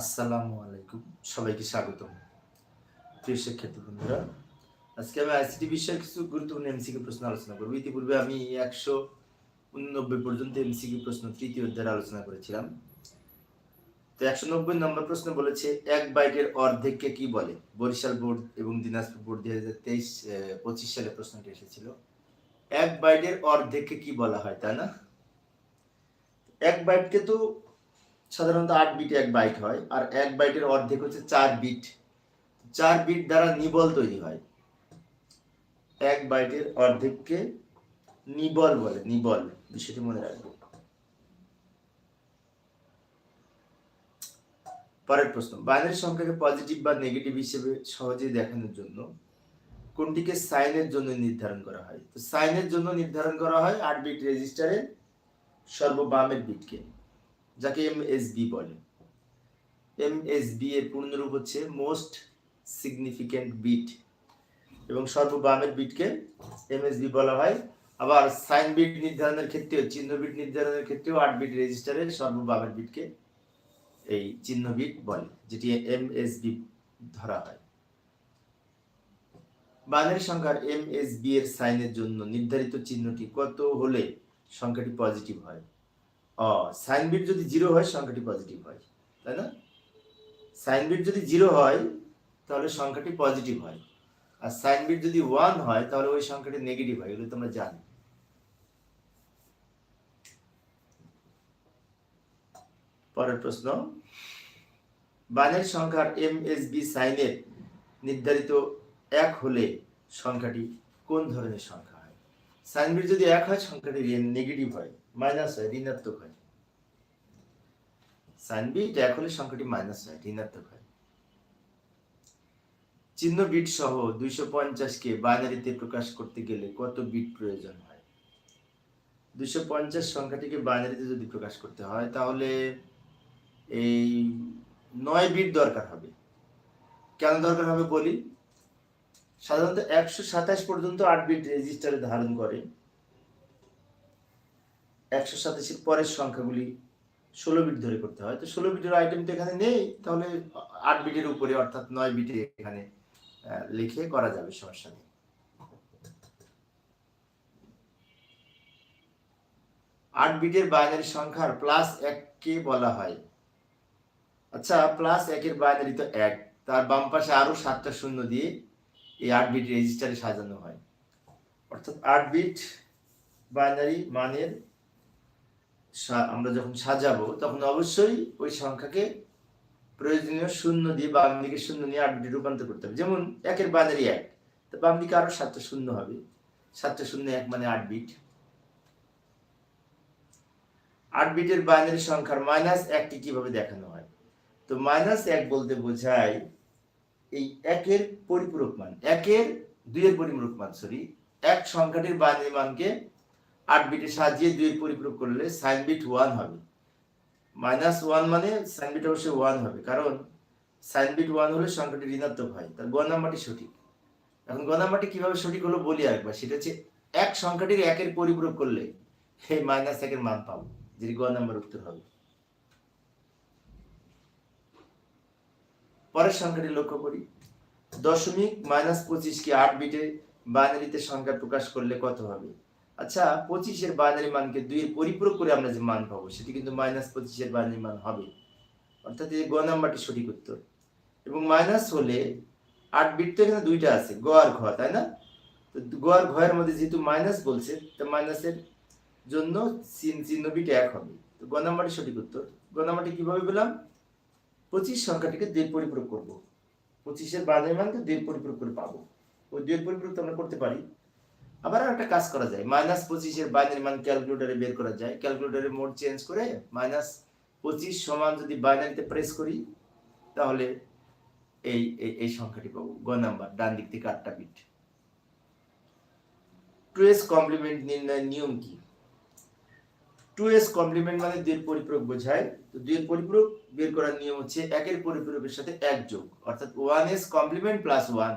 আসসালামু আলাইকুম। সবাইকে স্বাগতম। প্রিয় শিক্ষার্থী বন্ধুরা আজকে আমি আইসিটি বিষয়ে কিছু গুরুত্বপূর্ণ এমসিকিউ প্রশ্ন আলোচনা করব। ইতিপূর্বে আমি একশো উননব্বই পর্যন্ত এমসিকিউ প্রশ্ন তৃতীয় অধ্যায়ে আলোচনা করেছিলাম। তো একশো নব্বই নম্বর প্রশ্ন বলেছে, এক বাইটের অর্ধেককে কি বলে? বরিশাল বোর্ড এবং দিনাজপুর বোর্ড দুই হাজার তেইশ পঁচিশ সালে প্রশ্নটি এসেছিল। এক বাইটের অর্ধেককে কি বলা হয়, তাই না? এক বাইটকে তো সাধারণত আট বিটে এক বাইট হয়, আর এক বাইটের অর্ধেক হচ্ছে চার বিট চার বিট দ্বারা নিবল তৈরি হয়। এক বাইটের অর্ধেককে নিবল বলে, নিবল বিষয়টি মনে রাখব। পরের প্রশ্ন, বাইনারি সংখ্যাকে পজিটিভ বা নেগেটিভ হিসেবে সহজেই দেখানোর জন্য কোনটিকে সাইনের জন্য নির্ধারণ করা হয়? তো সাইনের জন্য নির্ধারণ করা হয় আট বিট রেজিস্টারের সর্ববামের বিটকে যাকে এম এস বি বলে। এম এস বি এর পূর্ণরূপ হচ্ছে মোস্ট সিগনিফিক্যান্ট বিট এবং সর্ববামের বিটকে এম এস বি বলা হয়। আবার সাইন বিট নির্ধারণের ক্ষেত্রেও, চিহ্ন বিট নির্ধারণের ক্ষেত্রেও আট বিট রেজিস্টারের সর্ববামের বিটকে এই চিহ্ন বিট বলে, যেটি এম এস বি ধরা হয়। বাইনারি সংখ্যার এম এস বি এর সাইনের জন্য নির্ধারিত চিহ্নটি কত হলে সংখ্যাটি পজিটিভ হয়? সাইন বিট যদি জিরো হয়, সংখ্যাটি পজিটিভ হয়, তাই না? সাইন বিট যদি জিরো হয়, তাহলে সংখ্যাটি পজিটিভ হয়। আর সাইন বিট যদি ওয়ান হয়, তাহলে ওই সংখ্যাটি নেগেটিভ হয়, এগুলো তোমরা জানো। পরের প্রশ্ন, বানের সংখ্যার এম এস বি সাইনের নির্ধারিত এক হলে সংখ্যাটি কোন ধরনের সংখ্যা? সাইন বিট যদি এক হয় সংখ্যাটি নেগেটিভ হয় মাইনাস হয়, ঋণাত্মক হয়। সাইন বিট এক হলে সংখ্যাটি মাইনাস হয়, ঋণাত্মক হয়। চিহ্ন বিট সহ দুইশো পঞ্চাশকে বাইনারিতে প্রকাশ করতে গেলে কত বিট প্রয়োজন হয়? দুইশো পঞ্চাশ সংখ্যাটিকে বাইনারিতে যদি প্রকাশ করতে হয়, তাহলে এই নয় বিট দরকার হবে। কেন দরকার হবে বলি? সাধারণত একশো সাতাশ পর্যন্ত আট বিট রেজিস্টারে ধারণ করে। একশো সাতাশের পরের সংখ্যাগুলি ষোলো বিট ধরে করতে হয়। তো ষোলো বিটের আইটেম তো এখানে নেই, তাহলে আট বিটের উপরে অর্থাৎ নয় বিটে এখানে লিখে করা যাবে, সমস্যা নেই। আট বিটের বাইনারি সংখ্যার প্লাস এককে বলা হয়। আচ্ছা প্লাস একের বাইনারি তো এক, তার বাম পাশে আরও সাতটা শূন্য দিয়ে এই আট বিট রেজিস্টারে সাজানো হয়। অর্থাৎ আট বিট বাইনারি মানের আমরা যখন সাজাবো, তখন অবশ্যই ওই সংখ্যাকে প্রয়োজনীয় শূন্য দিয়ে বাম দিকে শূন্য নিয়ে আট বিটে রূপান্তর করতে হবে। যেমন একের বাইনারি এক, তো বাম দিকে আরও সাতটা শূন্য হবে। সাতটা শূন্য এক মানে আট বিট আট বিটের বাইনারি সংখ্যার মাইনাস একটি কীভাবে দেখানো হয়? তো মাইনাস এক বলতে বোঝায় এই একের পরিপূরক মান, একের দুইয়ের পরিপূরক মান সরি এক সংখ্যাটির বাইনারি মানকে আট বিটে সাজিয়ে দুইয়ের পরিপূরক করলে সাইন বিট ওয়ান হবে। মাইনাস ওয়ান মানে সাইন বিট অবশ্যই ওয়ান হবে, কারণ সাইন বিট ওয়ান হলে সংখ্যাটি ঋণাত্মক হয়, তার গ নাম্বারটি সঠিক। এখন গ নাম্বারটি কীভাবে সঠিক হলো বলি আরেকবার, সেটা হচ্ছে এক সংখ্যাটির একের পরিপূরক করলে এই মাইনাস একের মান পাবো, যেটি গ নাম্বার উত্তর হবে। পরের সংখ্যাটি লক্ষ্য করি। দশমিক মাইনাস পঁচিশকে আট বিটে বাইনারিতে সংখ্যা প্রকাশ করলে কত হবে? আচ্ছা পঁচিশের বাইনারি মানকে দুইয়ের পরিপূরক করে আমরা যে মান পাবো, সেটি কিন্তু মাইনাস পঁচিশের বাইনারি মান হবে। অর্থাৎ এই গ নাম্বারটি সঠিক উত্তর। এবং মাইনাস হলে আট বিট তো এখানে দুইটা আছে, গ আর ঘ, তাই না? তো গ আর ঘ এর মধ্যে যেহেতু মাইনাস বলছে, তো মাইনাসের জন্য চিহ্ন বিট এক হবে। তো গ নাম্বারটি সঠিক উত্তর। গ নাম্বারটি কীভাবে পেলাম? পঁচিশ সংখ্যাটিকে দেড় পরিপূরক করব। পঁচিশের বাইনারি মানকে দেড় পরিপূরক করে পাবো। ওই দুই পরিপূরক আমরা করতে পারি। আবার একটা কাজ করা যায়। মাইনাস পঁচিশের বাইনারি মান ক্যালকুলেটারে বের করা যায়। ক্যালকুলেটারে মোড চেঞ্জ করে মাইনাস পঁচিশ সমান যদি বাইনারিতে প্রেস করি, তাহলে এই, এই- এই সংখ্যাটি পাবো। গ নাম্বার, ডান দিক থেকে আটটা বিট। টু এস কমপ্লিমেন্ট নির্ণয়ের নিয়ম কি? টু এস কমপ্লিমেন্ট মানে দেড় পরিপূরক বোঝায় তো দুইয়ের পরিপূরক বের করার নিয়ম হচ্ছে একের পরিপূরকের সাথে এক যোগ, অর্থাৎ one's complement plus one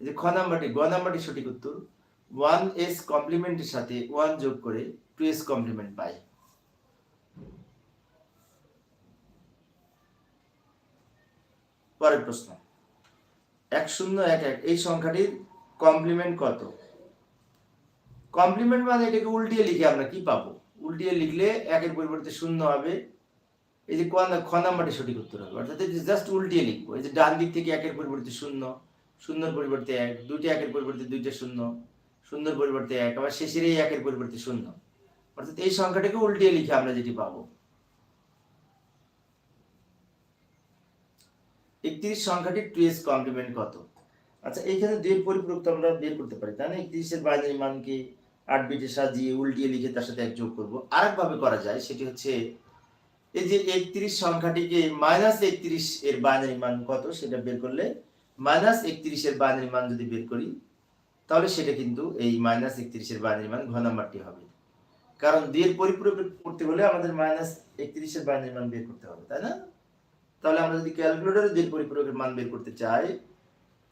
যে খ নাম্বারটি, গ নাম্বারটি সঠিক উত্তর। ওয়ান এস কমপ্লিমেন্টের সাথে ওয়ান যোগ করে টু এস কমপ্লিমেন্ট পাই। পরের প্রশ্ন। এক শূন্য, এক এক, এই সংখ্যাটির কমপ্লিমেন্ট কত? কমপ্লিমেন্ট মানে এটাকে উল্টিয়ে লিখে আমরা কি পাবো? উল্টিয়ে লিখলে একের পরিবর্তে শূন্য হবে। এই যে ক নাম্বারটি সঠিক উত্তর হবে। অর্থাৎ জাস্ট উল্টিয়ে লিখব, এই যে ডান দিক থেকে একের পরিবর্তে শূন্য, শূন্যর পরিবর্তে এক, দুইটি একের পরিবর্তে দুইটা শূন্য, শূন্যর পরিবর্তে এক, আবার শেষের এই একের পরিবর্তে শূন্য। অর্থাৎ এই সংখ্যাটাকে উল্টিয়ে লিখে আমরা যেটি পাবো। একত্রিশ সংখ্যাটি টু এস কমপ্লিমেন্ট কত? আচ্ছা এইখানে দুইয়ের পরিপূরক তো আমরা বের করতে পারি, তাই না? একত্রিশের বাইনারি মানকে আট বিটে সাজিয়ে উল্টিয়ে লিখে তার সাথে এক যোগ করব। আরেকভাবে করা যায়, সেটি হচ্ছে এই যে একত্রিশ সংখ্যাটিকে মাইনাস একত্রিশ এর বাইনারি মান কত, সেটা বের করলে মাইনাস একত্রিশ এর বাইনারি মান যদি বের করি, তাহলে সেটা কিন্তু এই মাইনাস একত্রিশের বাইনারি মান ঘ নাম্বারটি হবে। কারণ দুইয়ের পরিপূরক করতে হলে আমাদের মাইনাস একত্রিশের বাইনারি মান বের করতে হবে, তাই না? তাহলে আমরা যদি ক্যালকুলেটরে দুইয়ের পরিপূরকের মান বের করতে চাই,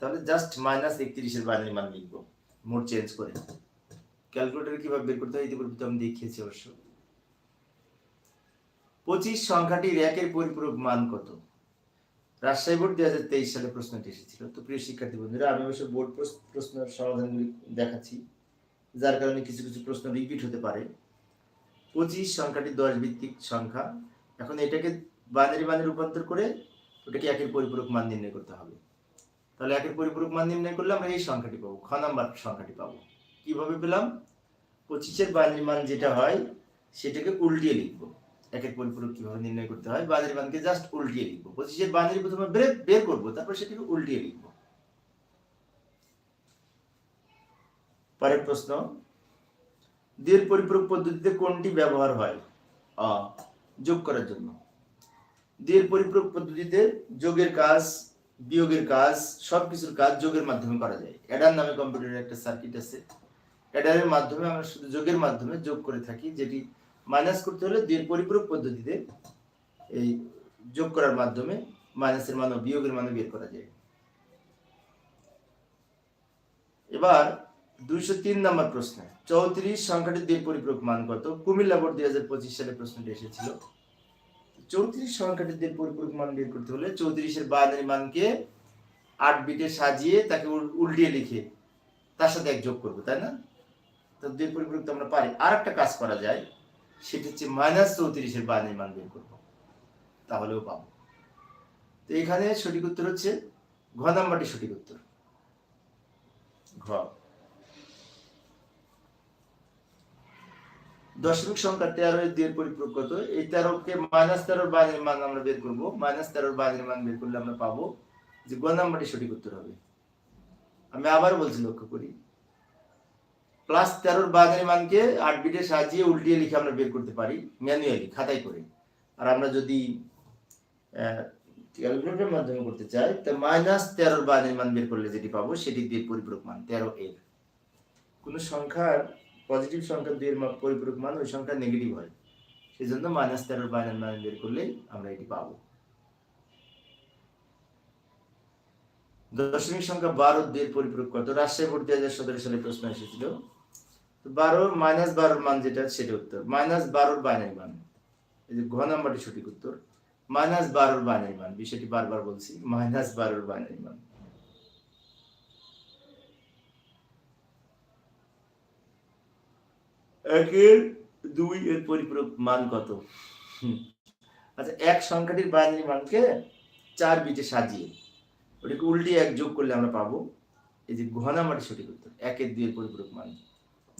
তাহলে জাস্ট মাইনাস একত্রিশের বাইনারি মান লিখব মোড চেঞ্জ করে। ক্যালকুলেটরে কীভাবে বের করতে হয় ইতিপূর্বে আমি দেখিয়েছি অবশ্য। পঁচিশ সংখ্যাটির একের পরিপূরক মান কত? রাজশাহী বোর্ড দুই হাজার তেইশ সালে প্রশ্নটি এসেছিল। তো প্রিয় শিক্ষার্থী বন্ধুরা, আমি অবশ্য বোর্ড প্রশ্নের সমাধানগুলি দেখাচ্ছি, যার কারণে কিছু কিছু প্রশ্ন রিপিট হতে পারে। পঁচিশ সংখ্যাটি দশ ভিত্তিক সংখ্যা। এখন এটাকে বাইনারি মানে রূপান্তর করে ওটাকে একের পরিপূরক মান নির্ণয় করতে হবে। তাহলে একের পরিপূরক মান নির্ণয় করলে আমরা এই সংখ্যাটি পাবো, খ নাম্বার সংখ্যাটি পাবো। কীভাবে পেলাম? পঁচিশের বাইনারি মান যেটা হয়, সেটাকে উল্টিয়ে লিখব। একের পরিপূরক কীভাবে নির্ণয় করতে হয় বাইনারি মানকে জাস্ট উল্টিয়ে লিখব। পঁচিশের বাইনারি প্রথমে বের করব, তারপর সেটাকে উল্টিয়ে লিখব। পরের প্রশ্ন দ্বির পরিপূরক পদ্ধতিতে কোনটি ব্যবহার হয়? অ যোগ করার জন্য। দ্বির পরিপূরক পদ্ধতিতে যোগের কাজ, বিয়োগের কাজ, সবকিছুর কাজ যোগের মাধ্যমে করা যায়। অ্যাডার নামে কম্পিউটারের একটা সার্কিট আছে। অ্যাডারের মাধ্যমে আমরা শুধু যোগের মাধ্যমে যোগ করে থাকি, যেটি মাইনাস করতে হলে দুইয়ের পরিপূরক পদ্ধতিতে এই যোগ করার মাধ্যমে মাইনাসের মান বিয়োগের মান বের করা যায়। এবার দুইশো তিন নম্বর প্রশ্ন। চৌত্রিশ সংখ্যাটির দুই পরিপূরক মান কত? কুমিল্লা বোর্ড দুই হাজার পঁচিশ সালে প্রশ্নটি এসেছিল। চৌত্রিশ সংখ্যাটির দুই পরিপূরক মান বের করতে হলে চৌত্রিশের বাইনারি মানকে আট বিটে সাজিয়ে তাকে উল- উল্টিয়ে লিখে তার সাথে এক যোগ করব, তাই না? তো দুই পরিপূরক তো আমরা পারি। আর একটা কাজ করা যায়, সেটা হচ্ছে মাইনাস চৌত্রিশের বাইনারি মান বের করব। তাহলেও পাবো। তো এখানে সঠিক উত্তর হচ্ছে ঘ নাম্বারটি সঠিক উত্তর। ঘ। দশমিক সংখ্যা তেরো এর দুইয়ের পরিপূরক কত? এই তেরোকে মাইনাস তেরোর বাইরের মান আমরা বের করব। মাইনাস তেরোর বাইরের মান বের করলে আমরা পাবো যে গ নাম্বারটি সঠিক উত্তর হবে। আমি আবার বলছি লক্ষ্য করি। প্লাস তেরোর বাইরের মানকে আট বিটে সাজিয়ে উল্টিয়ে লিখে আমরা বের করতে পারি, ম্যানুয়ালি, খাতায় করে। আর আমরা যদি ক্যালকুলেটরের মাধ্যমে করতে চাই, তো মাইনাস তেরোর বাইরের মান বের করলে যেটি পাবো, সেটি দিয়ে পরিপূরক মান, তেরো এর। কোন সংখ্যার পজিটিভ সংখ্যা দুইয়ের পরিপূরক মান, ওই সংখ্যা নেগেটিভ হয়। সেই জন্য মাইনাস তেরোর বাইরের মান বের করলেই আমরা এটি পাবো। দশমিক সংখ্যা বারো দুইয়ের পরিপূরক কত? রাজশাহী বোর্ড দুই হাজার সতেরো সালে প্রশ্ন এসেছিল। বারো মাইনাস বারোর মান যেটা, সেটা উত্তর। মাইনাস বারোর বাইনারি মান। এই যে ঘ নাম্বারটি সঠিক উত্তর। মাইনাস বারোর বাইনারি মান। বিষয়টি বারবার বলছি মাইনাস বারোর বাইনারি মান। একের দুই এর পরিপূরক মান কত। আচ্ছা এক সংখ্যাটির বাইনারি মানকে চার বিটে সাজিয়ে, ওটাকে উল্টে এক যোগ করলে আমরা পাবো, এই যে ঘ নাম্বারটি সঠিক উত্তর, একের দুই এর পরিপূরক মান।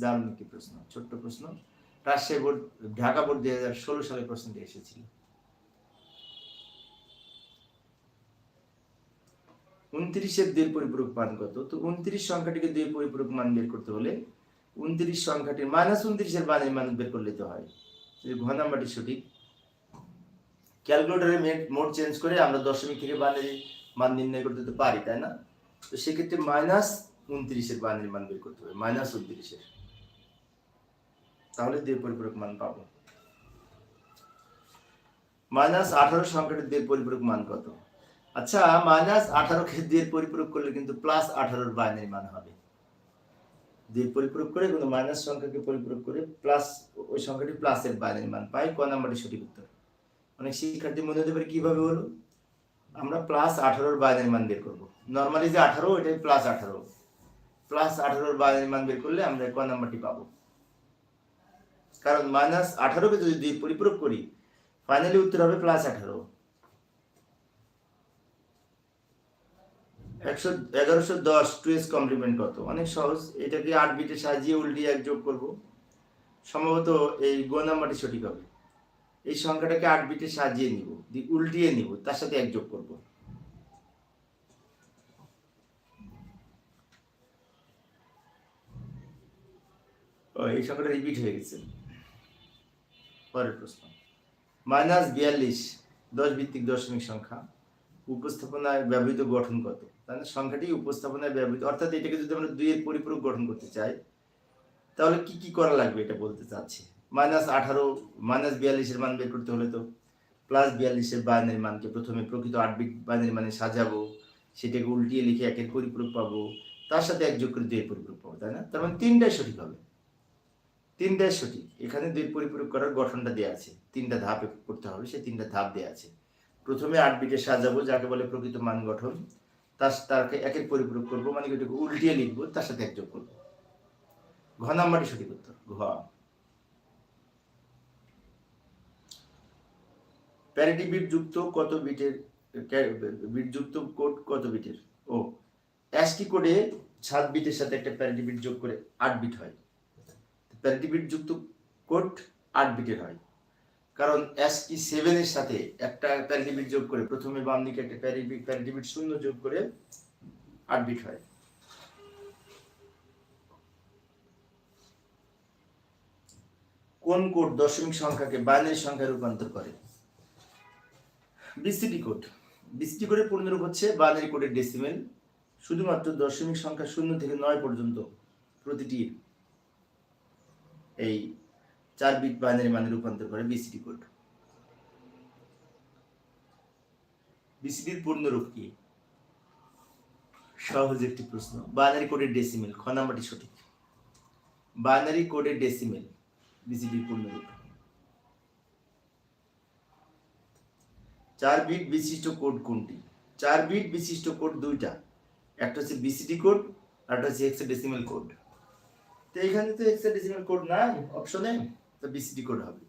দারুণ একটি প্রশ্ন, ছোট্ট প্রশ্ন। রাজশাহী বোর্ড, ঢাকা বোর্ড দুই হাজার ষোলো সালে প্রশ্নটি এসেছিল। উনত্রিশের দুই পরিপূরক মান কত? তো উনত্রিশ সংখ্যাটিকে দুই পরিপূরক মান বের করতে হলে উনত্রিশ সংখ্যাটির মাইনাস উনত্রিশের বানের মান বের করলে তো হয়। এই ঘ নাম্বারটি সঠিক ক্যালকুলেটরে মোড চেঞ্জ করে আমরা দশমিক থেকে বানের মান নির্ণয় করতে তো পারি, তাই না? তো সেক্ষেত্রে মাইনাস উনত্রিশের বানের মান বের করতে হবে মাইনাস উনত্রিশের। তাহলে দুই পরিপূরক মান পাবো। মাইনাস আঠারো সংখ্যাটির দুই পরিপূরক মান কত? আচ্ছা মাইনাস আঠারোকে দিয়ে পরিপূরক করলে কিন্তু প্লাস আঠারোর বাইনারি মান হবে। দিয়ে পরিপূরক করে কিন্তু মাইনাস সংখ্যাকে পরিপূরক করে প্লাস ওই সংখ্যাটি প্লাসের বাইনারি মান পাই। ক নাম্বারটি সঠিক উত্তর? অনেক শিক্ষার্থী মনে হতে পারে, কীভাবে হলো আমরা প্লাস আঠারোর বাইনারি মান বের করব। নর্মালি যে আঠারো এটাই প্লাস আঠারো। প্লাস আঠারোর বাইনারি মান বের করলে আমরা ক নাম্বারটি পাবো? কারণ মাইনাস আঠারোকে যদি পরিপূরক করি ফাইনালি উত্তর হবে প্লাস আঠারো। একশো এগারোশো দশ টু এস কমপ্লিমেন্ট কত? অনেক সহজ। এটাকে আট বিটে সাজিয়ে উল্টিয়ে এক যোগ সম্ভবত এই সঠিক হবে। এই সংখ্যাটাকে আট বিটে সাজিয়ে নিব উল্টিয়ে নিব, তার সাথে এক যোগ করব। এই সংখ্যাটা রিপিট হয়ে গেছে। পরের প্রশ্ন। মাইনাস বিয়াল্লিশ দশ ভিত্তিক দশমিক সংখ্যা, উপস্থাপনায় ব্যবহৃত গঠন কত? তাহলে সংখ্যাটি উপস্থাপনায় ব্যবহৃত, অর্থাৎ এটাকে যদি আমরা দুইয়ের পরিপূরক গঠন করতে চাই, তাহলে কি কি করা লাগবে এটা বলতে চাচ্ছি? মাইনাস আঠারো, মাইনাস বিয়াল্লিশের মান বের করতে হলে তো প্লাস বিয়াল্লিশের বাইনের মানকে প্রথমে প্রকৃত আট বিট বাইনের মানে সাজাবো, সেটাকে উল্টিয়ে লিখে একের পরিপূরক পাবো, তার সাথে এক যোগ করে দুইয়ের পরিপূরক পাবো, তাই না? তার মানে তিনটাই সঠিক হবে। তিনটাই সঠিক। এখানে দুই পরিপূরক করার গঠনটা দেওয়া আছে। তিনটা ধাপে করতে হবে, সেই তিনটা ধাপ দেওয়া আছে। প্রথমে আট বিটে সাজাবো, যাকে বলে প্রকৃত মান গঠন। তার তাকে একের পরিপূরক করব মানে কি ওটাকে উল্টিয়ে লিখব, তার সাথে এক যোগ করব। ঘ নাম্বারটি সঠিক উত্তর, ঘ। প্যারিটি বিট যুক্ত কত বিটের বিট যুক্ত কোড কত বিটের? ও অ্যাসকি কোডে সাত বিটের সাথে একটা প্যারিটি বিট যোগ করে আট বিট হয়। প্যারিটি বিট যুক্ত কোড আট বিটের হয়। কারণ অ্যাসকি সেভেনের সাথে একটা প্যারিটি বিট যোগ করে প্রথমে বাম দিকে একটা প্যারিটি বিট শূন্য যোগ করে আট বিট হয়। কোন কোড দশমিক সংখ্যাকে বাইনারি সংখ্যায় রূপান্তর করে? বিসিডি কোড বিসিডি কোডের পূর্ণরূপ হচ্ছে বাইনারি কোডের ডেসিমেল শুধুমাত্র দশমিক সংখ্যা শূন্য থেকে নয় পর্যন্ত প্রতিটি এই চার বিট বাইনারি মানে রূপান্তর করে বিসিডি কোড বিসিডির পূর্ণরূপ কি? সহজ একটি প্রশ্ন। বাইনারি কোডের ডেসিমেল খ নাম্বারটি সঠিক? বাইনারি কোডের ডেসিমেল বিসিডির পূর্ণরূপ। চার বিট বিশিষ্ট কোড কোনটি? চার বিট বিশিষ্ট কোড দুইটা। একটা হচ্ছে বিসিডি কোড আর একটা হচ্ছে হেক্সাডেসিমাল কোড তো এখানে তো হেক্সাডেসিমাল কোড নাই অপশনে তো বিসিডি কোড হবে।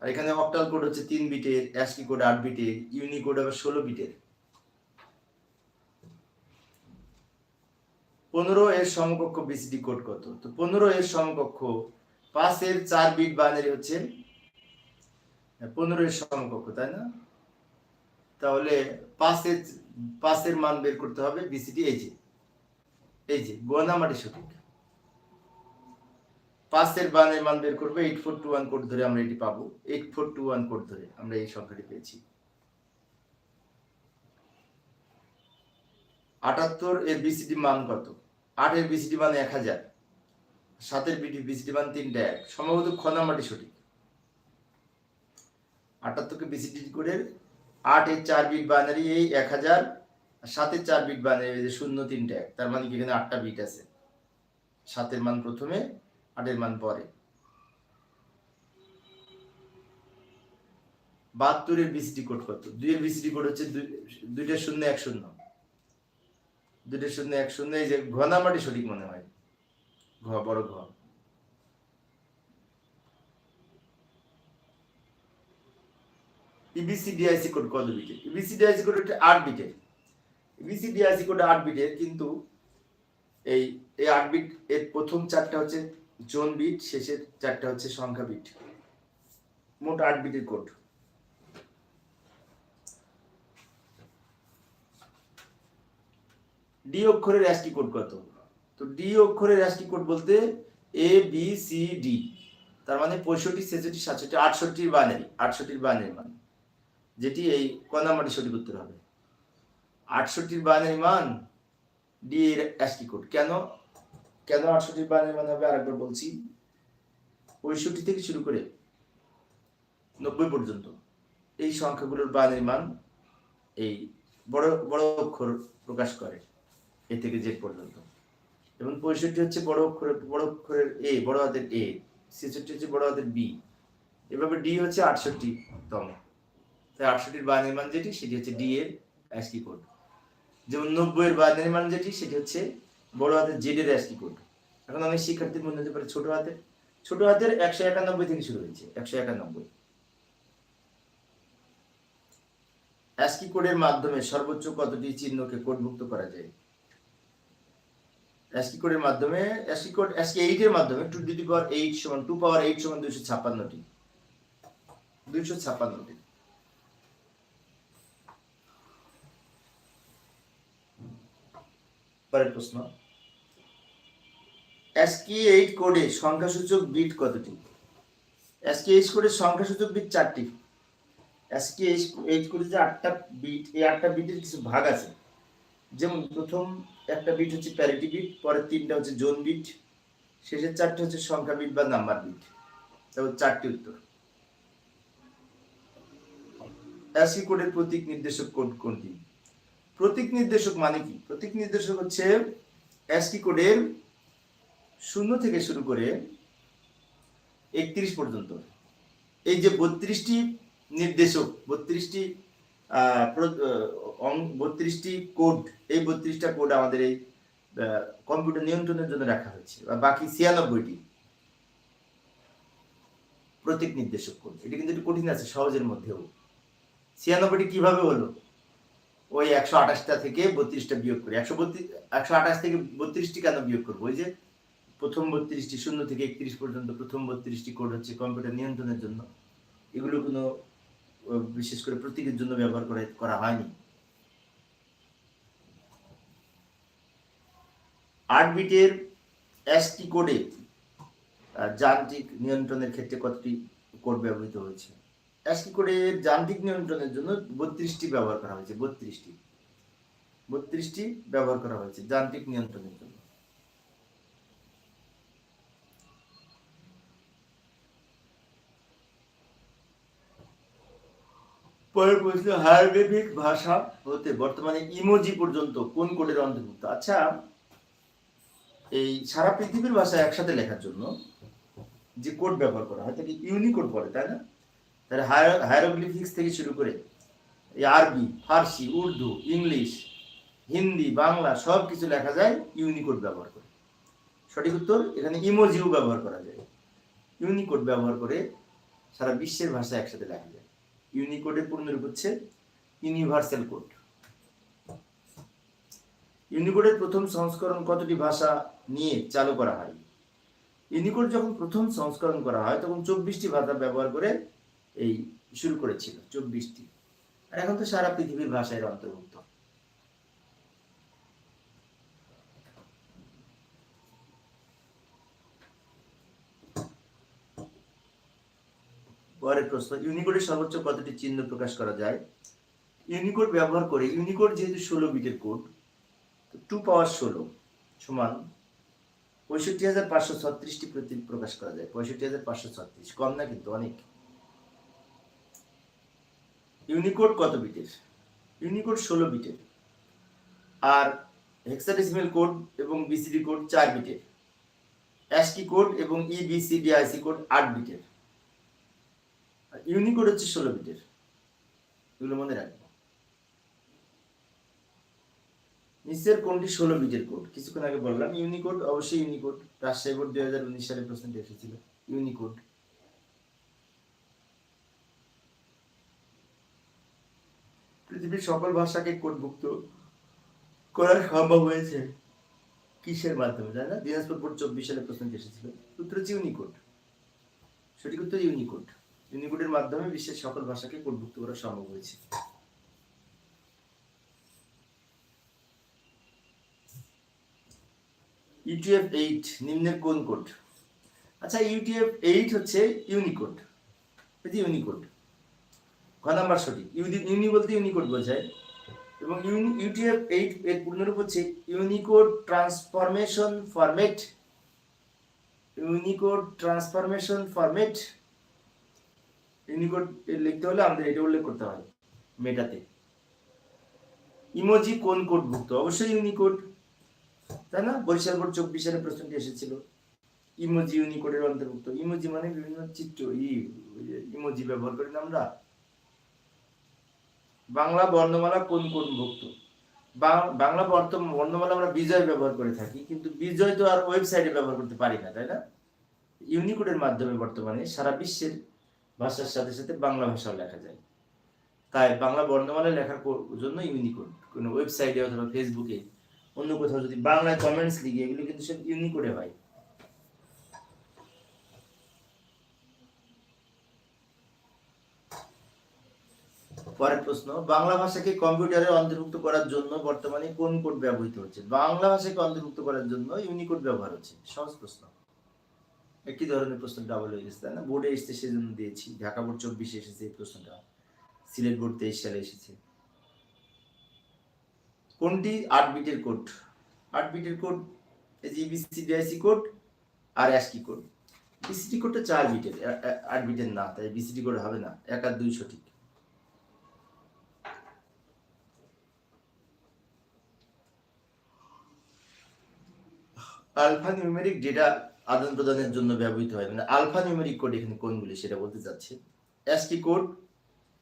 আর এখানে অক্টাল কোড হচ্ছে তিন বিটের অ্যাসকি কোড আট বিটের ইউনি কোড আবার ষোলো বিটের। পনেরো এর সমকক্ষ বিসিডি কোড কত? তো পনেরো এর সমকক্ষ পাঁচের চার বিট বাইনারি হচ্ছে পনেরো এর সমকক্ষ, তাই না? তাহলে পাঁচের পাঁচের মান বের করতে হবে বিসিডি এই যে এই যে গোনামাটি সঠিক। পাঁচের বানের মান বের করব eight four two one code ধরে আমরা এটি পাবো। Eight four two one code ধরে আমরা এই সংখ্যাটি পেয়েছি। আটাত্তর এর বিসিডি মান কত? আটের বিসিডি মান এক হাজার। সাতের বিটি বিসিডি মান তিনটা এক। সম্ভবত খ নাম্বারটি সঠিক। আটাত্তরকে বিসিডি করে আট এর চার বিট বাইনারি এই এক হাজার সাতের চার বিট যে শূন্য তিনটা এক। তার মানে কি এখানে আটটা বিট আছে? সাতের মান প্রথমে আটের মান পরে। বাহাত্তরের বিসিডি কোড কত? দুইয়ের বিসিডি কোড হচ্ছে দুই- দুইটা শূন্য, এক শূন্য। দুইটা শূন্য, এক শূন্য, এই যে ঘ নাম্বারটি সঠিক মনে হয়। ঘ, বড় ঘ। ইবিসি ডিআইসি কোড কত বিটের ইবিসি ডিআইসি কোড হচ্ছে আট বিটের ইবিসি ডিআইসি কোড আট বিটের কিন্তু এই এই আট বিট এর প্রথম চারটা হচ্ছে জোন বিট শেষের চারটা হচ্ছে সংখ্যা বিট। মোট আট বিটের কোড। ডি অক্ষরের অ্যাস্কি কোড কত? তো ডি অক্ষরের অ্যাস্কি কোড বলতে এ বি সি ডি তার মানে পঁয়ষট্টি, ছেষট্টি, সাতষট্টি, আটষট্টির বাইনারি আটষট্টির বাইনারি মান। যেটি এই ক সঠিক উত্তর হবে। আটষট্টির বাইনারি মান ডি এর অ্যাস্কি কোড। কেন? কেন আটষট্টি বাইনারি মান হবে আরেকবার বলছি, পঁয়ষট্টি থেকে শুরু করে নব্বই পর্যন্ত এই সংখ্যাগুলোর বাইনারি মান এই বড় বড় অক্ষর প্রকাশ করে এ থেকে জেড পর্যন্ত। এবং পঁয়ষট্টি হচ্ছে বড় অক্ষরের বড় অক্ষরের এ, বড় হাতের এ, ছেষট্টি হচ্ছে বড় হাতের বি, এভাবে ডি হচ্ছে আটষট্টি তম তাই আটষট্টির বাইনারি মান যেটি, সেটি হচ্ছে ডি এর অ্যাসকি কোড যেমন নব্বইয়ের বাইনারি মান যেটি, সেটি হচ্ছে বড় হাতের জেড এর অ্যাসকি কোড এখন অনেক শিক্ষার্থীর মনে হতে পারে ছোট হাতের। ছোট হাতের একশো একানব্বই থেকে শুরু হয়েছে, একশো একানব্বই। অ্যাসকি কোডের মাধ্যমে সর্বোচ্চ কতটি চিহ্নকে কোডভুক্ত করা যায়? অ্যাসকি কোডের মাধ্যমে অ্যাসকি কোড অ্যাসকি এইট এর মাধ্যমে টু টু পাওয়ার এইট সমান টু পাওয়ার এইট সমান দুইশো ছাপ্পান্নটি। দুইশো ছাপ্পান্নটি। পরের প্রশ্ন। অ্যাসকি এইট কোডে সংখ্যাসূচক বিট কতটি? অ্যাসকি এইট কোডের সংখ্যাসূচক বিট চারটি। অ্যাসকি এইট কোডে যে আটটা বিট এই আটটা বিটের কিছু ভাগ আছে। যেমন প্রথম একটা বিট হচ্ছে প্যারিটি বিট পরের তিনটা হচ্ছে জোন বিট শেষের চারটে হচ্ছে সংখ্যা বিট বা নাম্বার বিট তারপর চারটি উত্তর। অ্যাসকি কোডের প্রতীক নির্দেশক কোড কোনটি? প্রতীক নির্দেশক মানে কি? প্রতীক নির্দেশক হচ্ছে অ্যাসকি কোডের শূন্য থেকে শুরু করে একত্রিশ পর্যন্ত। এই যে বত্রিশটি নির্দেশক, বত্রিশটি বত্রিশটি কোড, এই বত্রিশটা কোড আমাদের এই কম্পিউটার নিয়ন্ত্রণের জন্য রাখা হয়েছে। বা বাকি ছিয়ানব্বইটি প্রতীক নির্দেশক কোড। এটি কিন্তু একটু কঠিন আছে, সহজের মধ্যেও। ছিয়ানব্বইটি কীভাবে হলো? ওই একশো আঠাশটা থেকে বত্রিশটা বিয়োগ করি। একশো বত্রিশ, একশো আঠাশ থেকে বত্রিশটি কেন বিয়োগ করব? ওই যে প্রথম বত্রিশটি শূন্য থেকে একত্রিশ পর্যন্ত প্রথম বত্রিশটি কোড হচ্ছে কম্পিউটার নিয়ন্ত্রণের জন্য। এগুলো কোনো বিশেষ করে প্রতীকের জন্য ব্যবহার করে, করা হয়নি। আট বিটের এসটি কোডে যান্ত্রিক নিয়ন্ত্রণের ক্ষেত্রে কতটি কোড ব্যবহৃত হয়েছে? অ্যাসকি কোডের যান্ত্রিক নিয়ন্ত্রণের জন্য বত্রিশটি ব্যবহার করা হয়েছে, বত্রিশটি। বত্রিশটি ব্যবহার করা হয়েছে, যান্ত্রিক নিয়ন্ত্রণের জন্য। পরের প্রশ্ন হায়ারগ্রাফিক ভাষা হতে বর্তমানে ইমোজি পর্যন্ত কোন কোডের অন্তর্ভুক্ত? আচ্ছা এই সারা পৃথিবীর ভাষা একসাথে লেখার জন্য যে কোড ব্যবহার করা হয় তাকে ইউনিকোড বলে, তাই না? তাহলে হায়ারোগ্লিফিক্স থেকে শুরু করে এই আরবি, ফার্সি, উর্দু, ইংলিশ, হিন্দি, বাংলা সব কিছু লেখা যায় ইউনিকোড ব্যবহার করে। সঠিক উত্তর, এখানে ইমোজিও ব্যবহার করা যায়। ইউনিকোড ব্যবহার করে সারা বিশ্বের ভাষা একসাথে লেখা যায়। ইউনিকোডের পূর্ণরূপ হচ্ছে ইউনিভার্সাল কোড ইউনিকোডের প্রথম সংস্করণ কতটি ভাষা নিয়ে চালু করা হয়? ইউনিকোড যখন প্রথম সংস্করণ করা হয়, তখন চব্বিশটি ভাষা ব্যবহার করে এই শুরু করেছিল, চব্বিশটি। আর এখন তো সারা পৃথিবীর ভাষায় অন্তর্ভুক্ত। পরের প্রশ্ন ইউনিকোডের সর্বোচ্চ কতটি চিহ্ন প্রকাশ করা যায়? ইউনিকোড ব্যবহার করে ইউনিকোড যেহেতু ষোলো বিটের কোড টু পাওয়ার ষোলো সমান পঁয়ষট্টি হাজার পাঁচশো ছত্রিশটি প্রতীক প্রকাশ করা যায়, পঁয়ষট্টি হাজার পাঁচশো ছত্রিশ, কম না কিন্তু অনেক। ইউনিকোড কত বিটের? ইউনিকোড ষোলো বিটের। আর হেক্সাডেসিমেল কোড এবং বিসিডি কোড চার বিটের। অ্যাসকি কোড এবং E ইবিসিডিআইসি কোড আট বিটের। আর ইউনিকোড হচ্ছে ষোলো বিটের। এগুলো মনে রাখব। নিচের কোনটি ষোলো বিটের কোড। কিছুক্ষণ আগে বললাম, ইউনিকোড, অবশ্যই ইউনিকোড। রাজশাহী বোর্ড দুই হাজার উনিশ সালে প্রশ্নটি এসেছিল, ইউনিকোড। পৃথিবীর সকল ভাষাকে কোডভুক্ত করার সম্ভব হয়েছে কিসের মাধ্যমে তাই না? দিনাজপুর বোর্ড চব্বিশ সালে প্রশ্নটি এসেছিল। উত্তর হচ্ছে ইউনিকোড। সঠিক উত্তর ইউনিকোড। ইউনিকোডের মাধ্যমে বিশ্বের সকল ভাষাকে কোডভুক্ত করা সম্ভব হয়েছে। ইউটিএফ এইট নিম্নের কোন কোড? আচ্ছা ইউটিএফ এইট হচ্ছে ইউনিকোড যে ইউনিকোড ক নাম্বার সঠিক? ইউনি বলতে ইউনিকোড বোঝায়। এবং ইউটিএফ এইট এর পূর্ণরূপ হচ্ছে Unicode transformation format Unicode transformation format Unicode লিখতে হলে আমাদের এটা উল্লেখ করতে হয় মেটাতে। ইমোজি কোন কোডভুক্ত? অবশ্যই ইউনিকোড, তাই না? বরিশাল বোর্ড চব্বিশ সালে প্রশ্নটি এসেছিল। ইমোজি ইউনিকোডের অন্তর্ভুক্ত। ইমোজি মানে বিভিন্ন চিত্র ইমোজি ব্যবহার করি না আমরা। বাংলা বর্ণমালা কোন ভুক্ত বাং- বাংলা বর্ত- বর্ণমালা আমরা বিজয় ব্যবহার করে থাকি, কিন্তু বিজয় তো আর ওয়েবসাইটে ব্যবহার করতে পারি না, তাই না? ইউনিকোডের মাধ্যমে বর্তমানে সারা বিশ্বের ভাষার সাথে সাথে বাংলা ভাষাও লেখা যায়। তাই বাংলা বর্ণমালা লেখার জন্য ইউনিকোড কোনো ওয়েবসাইটে অথবা ফেসবুকে অন্য কোথাও যদি বাংলায় কমেন্টস লিখি, এগুলো কিন্তু সব ইউনিকোডে হয়। পরের প্রশ্ন, বাংলা ভাষাকে কম্পিউটারে অন্তর্ভুক্ত করার জন্য বর্তমানে কোন কোড ব্যবহৃত হচ্ছে? বাংলা ভাষাকে অন্তর্ভুক্ত করার জন্য ইউনিকোড ব্যবহার হচ্ছে। সহজ প্রশ্ন। একই ধরনের প্রশ্ন ডাবল হয়ে গেছে, তাই না? বোর্ডে এসেছে সেজন্য দিয়েছি। ঢাকা বোর্ড চব্বিশে এসেছে এই প্রশ্নটা। সিলেট বোর্ড তেইশ সালে এসেছে। কোনটি? আট বিটের কোড। আট বিটের কোড এই যে বিসিডিআইসি কোড আর অ্যাসকি কোড। বিসিডি কোডটা চার বিটের আট বিটের না, তাই বিসিডি কোড হবে না। এক আর দুই সঠিক। আলফা নিউমেরিক ডেটা আদান প্রদানের জন্য ব্যবহৃত হয়। মানে আলফা নিউমেরিক কোড এখানে কোনগুলি সেটা বলতে চাচ্ছি। ASCII code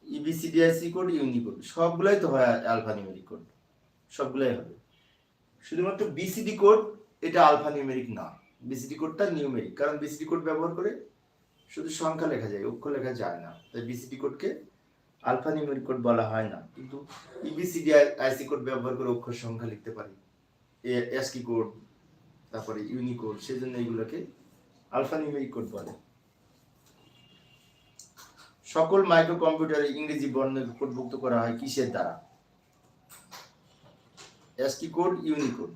EBCDIC code Unicode সবগুলাই তো হয় আলফা নিউমেরিক কোড সবগুলাই হবে। শুধুমাত্র বিসিডি কোড এটা আলফা নিউমেরিক না। বিসিডি কোডটা নিউমেরিক কারণ বিসিডি কোড ব্যবহার করে শুধু সংখ্যা লেখা যায়, অক্ষর লেখা যায় না। তাই বিসিডি কোডকে আলফা নিউমেরিক কোড বলা হয় না। কিন্তু ইবিসিডি আইসি কোড ব্যবহার করে অক্ষর সংখ্যা লিখতে পারি। এসকি কোড তারপরে ইউনিকোড, সেজন্য এগুলোকে আলফা নিউমেরিক কোড বলে। সকল মাইক্রো কম্পিউটারে ইংরেজি বর্ণ কোডভুক্ত করা হয় কিসের দ্বারা? ASCII code, Unicode.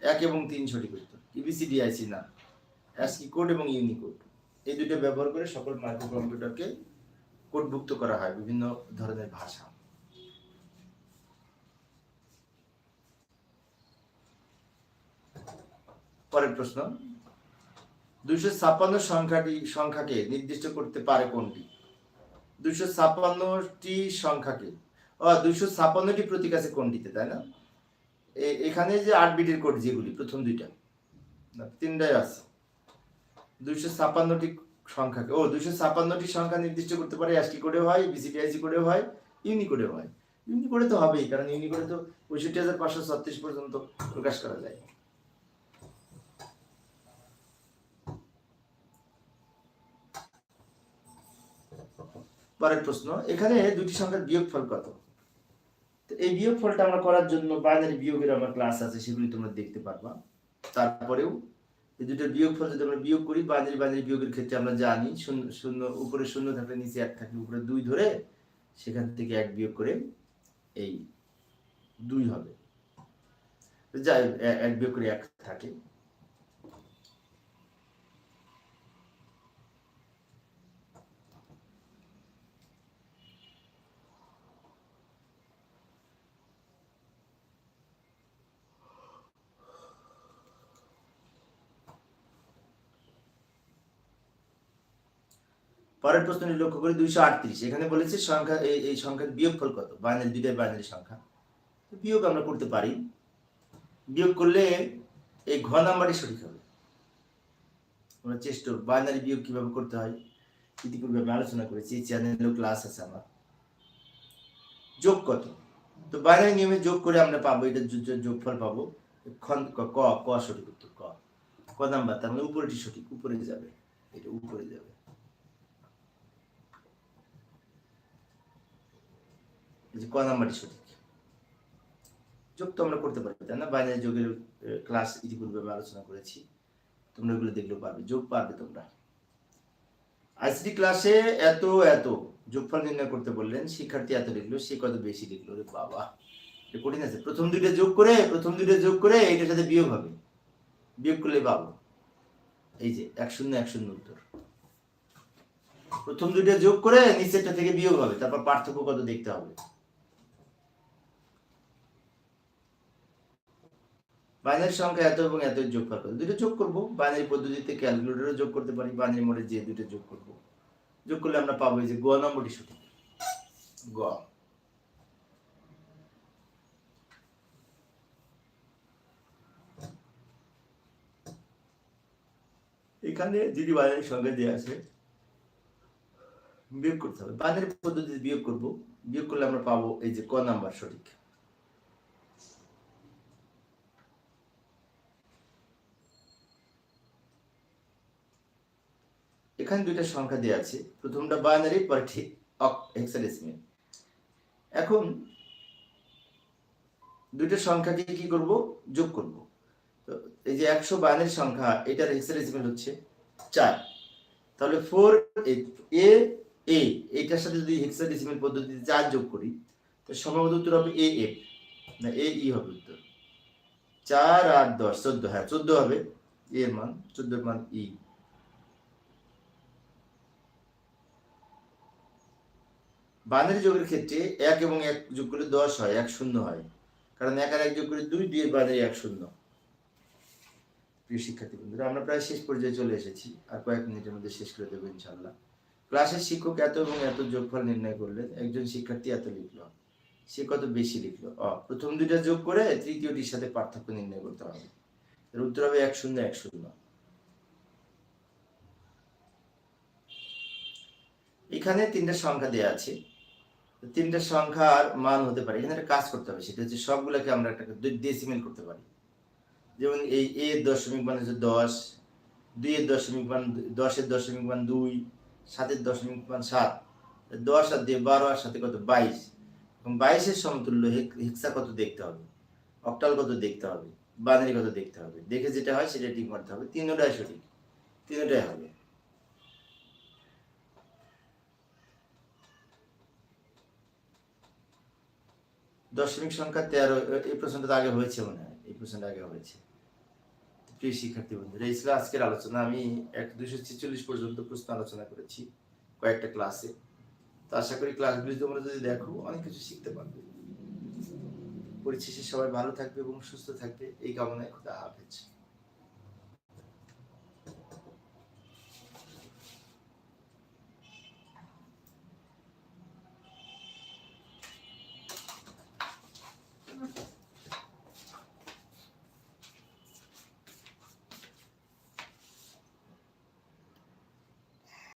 এক এবং তিন সঠিক উত্তর। ইবিসিডিআইসি না। অ্যাসকি কোড এবং ইউনিকোড। এই দুটো ব্যবহার করে সকল মাইক্রো কম্পিউটারকে কোডভুক্ত করা হয় বিভিন্ন ধরনের ভাষা। পরের প্রশ্ন। দুইশো ছাপ্পান্ন সংখ্যাটি, সংখ্যাকে নির্দিষ্ট করতে পারে কোনটি? দুইশো ছাপ্পান্নটি সংখ্যাকে। ও, দুইশো ছাপ্পান্নটি প্রতীক আছে কোনটিতে, তাই না? এখানে যে আট বিটের কোড যেগুলি, প্রথম দুইটা। তিনটাই আছে। দুইশো ছাপ্পান্নটি সংখ্যাকে। ও, দুইশো ছাপ্পান্নটি সংখ্যা নির্দিষ্ট করতে পারে অ্যাসকি কোডে হয় বিসিডিআইসি কোডে হয় ইউনিকোডে হয়। ইউনিকোডে তো হবেই, কারণ ইউনিকোডে তো পঁয়ষট্টি হাজার পাঁচশো ছত্রিশ পর্যন্ত প্রকাশ করা যায়। পরের প্রশ্ন, এখানে দুটি সংখ্যার বিয়োগফল কত? তো এই বিয়োগফলটা আমরা করার জন্য বাইনারি বিয়োগের আমার ক্লাস আছে, সেগুলি তোমরা দেখতে পারবা। তারপরেও এই দুটোর বিয়োগফল যদি আমরা বিয়োগ করি, বাইনারি বাইনারি বিয়োগের ক্ষেত্রে আমরা জানি, শূন্য শূন্য, উপরে শূন্য থাকলে নিচে এক থাকলে উপরে দুই ধরে সেখান থেকে এক বিয়োগ করে এই দুই হবে। যাই এক বিয়োগ করে এক থাকে। পরের প্রশ্নটি লক্ষ্য করি দুইশো আটত্রিশ। এখানে বলেছে সংখ্যা, এই সংখ্যার বিয়োগফল কত? বাইনারি, দুইটাই বাইনারি সংখ্যা। বিয়োগ আমরা করতে পারি। বিয়োগ করলে এই ঘ নাম্বারই সঠিক হবে। আমরা চেষ্টা বাইনারি বিয়োগ কীভাবে করতে হয় ইতিপূর্বে আমি আলোচনা করেছি, এই চ্যানেলেও ক্লাস আছে আমার। যোগ কত? তো বাইনারি নিয়মে যোগ করে আমরা পাবো, এটা যোগফল পাবো। ক ক সঠিক উত্তর, ক। ক নাম্বার, তার মানে উপরেটি সঠিক, উপরে যাবে। এটা উপরে যাবে এই যে ক নাম্বারটি সঠিক। যোগ তো আমরা করতে পারি তাই না? বাইনারি যোগের ক্লাস ইতিপূর্বে আমি আলোচনা করেছি। তোমরা এগুলো দেখলেও পারবে, যোগ পারবে তোমরা। আইসিটি ক্লাসে এত এত যোগফল নির্ণয় করতে বললেন, শিক্ষার্থী এত লিখলো, সে কত বেশি লিখলো রে বাবা। কঠিন আছে। প্রথম দুইটা যোগ করে, প্রথম দুইটা যোগ করে এইটার সাথে বিয়োগ হবে। বিয়োগ করলে পাবো। এই যে, এক শূন্য এক শূন্য উত্তর। প্রথম দুইটা যোগ করে নিচেরটা থেকে বিয়োগ হবে, তারপর পার্থক্য কত দেখতে হবে? বাইনারি সংখ্যা এত এবং এত যোগফল কত দুটো যোগ করব। বাইনারি পদ্ধতিতে ক্যালকুলেটরও যোগ করতে পারি। বাইনারি মোডে যে দুটো যোগ করব। যোগ করলে আমরা পাবো যে গ নম্বরটি সঠিক। গ। এখানে যদি বাইনারি সংখ্যা দেওয়া আছে, বিয়োগ করতে হবে। বাইনারি পদ্ধতিতে বিয়োগ করব। বিয়োগ করলে আমরা পাবো এই যে ক নাম্বার সঠিক। এখানে দুইটা সংখ্যা দেওয়া আছে। প্রথমটা বাইনারি পরে ঠিক হেক্সাডেসিমেল এখন দুইটা সংখ্যাকে কি করব? যোগ করব। তো এই যে একশো বাইনারি সংখ্যা, এটার হেক্সাডেসিমেল হচ্ছে চার। তাহলে ফোর এ এ এইটার সাথে যদি হেক্সাডেসিমেল পদ্ধতিতে চার যোগ করি, তো সম্ভবত উত্তর হবে এ এফ না এ ই হবে উত্তর। চার, আট, দশ, চোদ্দ হ্যাঁ চোদ্দ হবে এর মান, চোদ্দোর মান ই বানের যোগের ক্ষেত্রে এক এবং এক যোগ করলে দশ হয়, এক শূন্য হয়। কারণ এক আর এক যোগ করে দুই দুইয়ের বাজারে এক শূন্য। প্রিয় শিক্ষার্থী বন্ধুরা, আমরা প্রায় শেষ পর্যায়ে চলে এসেছি। আর কয়েক মিনিটের মধ্যে শেষ করে দেবো ইনশাল্লাহ ক্লাসের শিক্ষক এত এবং এত যোগফল নির্ণয় করলেন, একজন শিক্ষার্থী এত লিখলো, সে কত বেশি লিখলো? অ, প্রথম দুইটা যোগ করে তৃতীয়টির সাথে পার্থক্য নির্ণয় করতে হবে। এর উত্তর হবে এক শূন্য এক শূন্য। এখানে তিনটা সংখ্যা দেওয়া আছে। তিনটা সংখ্যার মান হতে পারে। এখানে একটা কাজ করতে হবে, সেটা হচ্ছে সবগুলোকে আমরা একটা ডেসিমেল করতে পারি। যেমন এই এর দশমিক মান হচ্ছে দশ, দুই এর দশমিক মান দশের দশমিক মান দুই সাতের দশমিক মান সাত। দশ আর দিয়ে বারো আর সাথে কত? বাইশ। এবং বাইশের সমতুল্য হেক- হেক্সা কত দেখতে হবে? অক্টাল কত দেখতে হবে? বানারি কত দেখতে হবে? দেখে যেটা হয় সেটা ঠিক করতে হবে। তিনটাই সঠিক। তিনটাই হবে। দশমিক সংখ্যা তেরো এই প্রশ্নটা আগে হয়েছে মনে হয়। এই প্রশ্নটা আগে হয়েছে। প্রিয় শিক্ষার্থী বন্ধুরা, এই ছিল আজকের আলোচনা। আমি এক দুশো ছেচল্লিশ পর্যন্ত প্রশ্ন আলোচনা করেছি কয়েকটা ক্লাসে। তো আশা করি ক্লাসগুলি তোমরা যদি দেখো, অনেক কিছু শিখতে পারবে। পরিশেষে সবাই ভালো থাকবে এবং সুস্থ থাকবে। এই কামনায় খুদা হাফেজ।